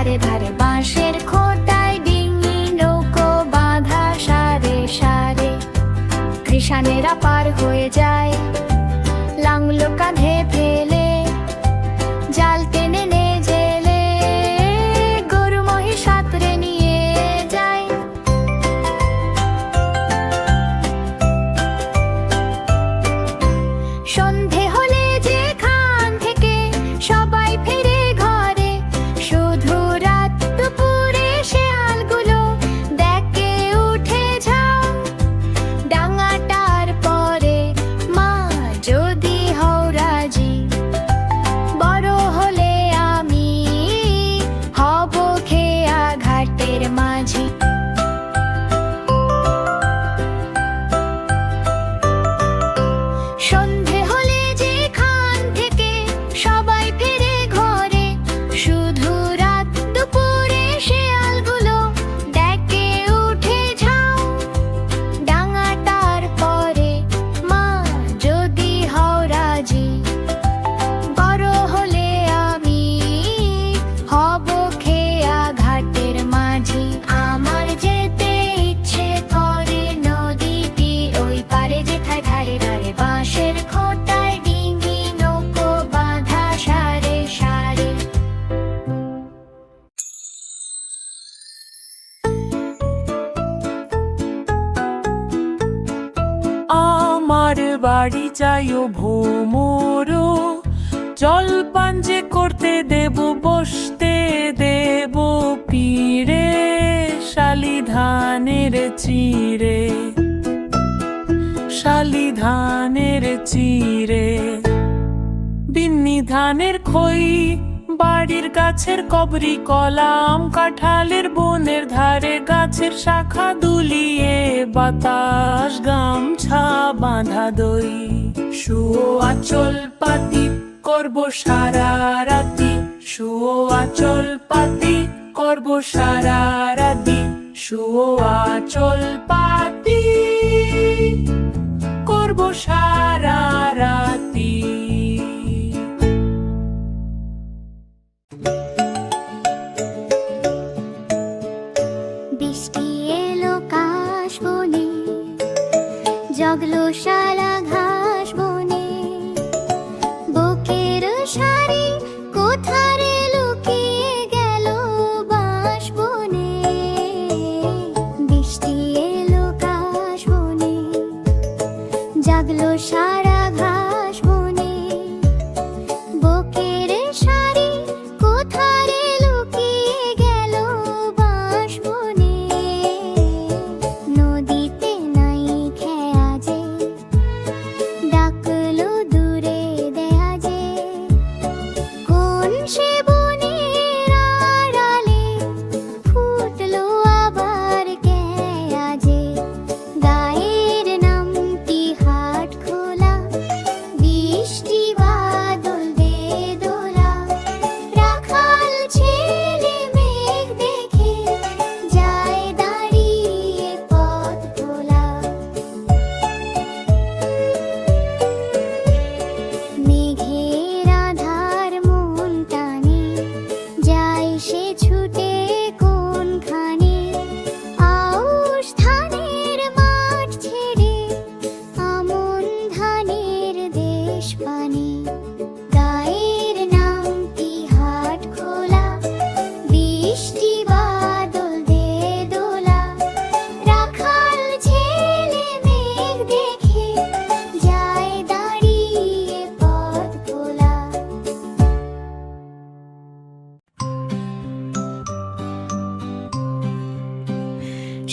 ধারে ধারে বাঁশের খোটায় ডিঙি নৌকো বাঁধা সারে সারে কৃষানেরা পার হয়ে যায়, লাংলো কাঁধে বাড়ি যাইও ভোমর। জল যে করতে দেব, বসতে দেব পীরে শালি ধানের চিরে। শালি ধানের চিরে। বিন্নি ধানের খই, বাড়ির গাছের কবরি, কলাম কাঁঠালের বনের ধারে, গাছের শাখা দুলিয়ে বাতাস, গামছা বাঁধা দই শুও আচল পাতি করব সারা রাতি। শুও আচল পাতি করব সারা রাতি। শুও আচল পাতি করব সারা জাগলো সারা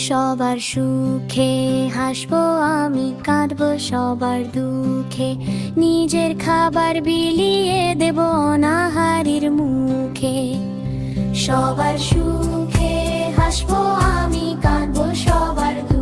সবার সুখে হাসবো, আমি কাঁদবো সবার দুঃখে। নিজের খাবার বিলিয়ে দেব অনাহারির মুখে। সবার সুখে হাসবো, আমি কাঁদবো সবার দুঃখে।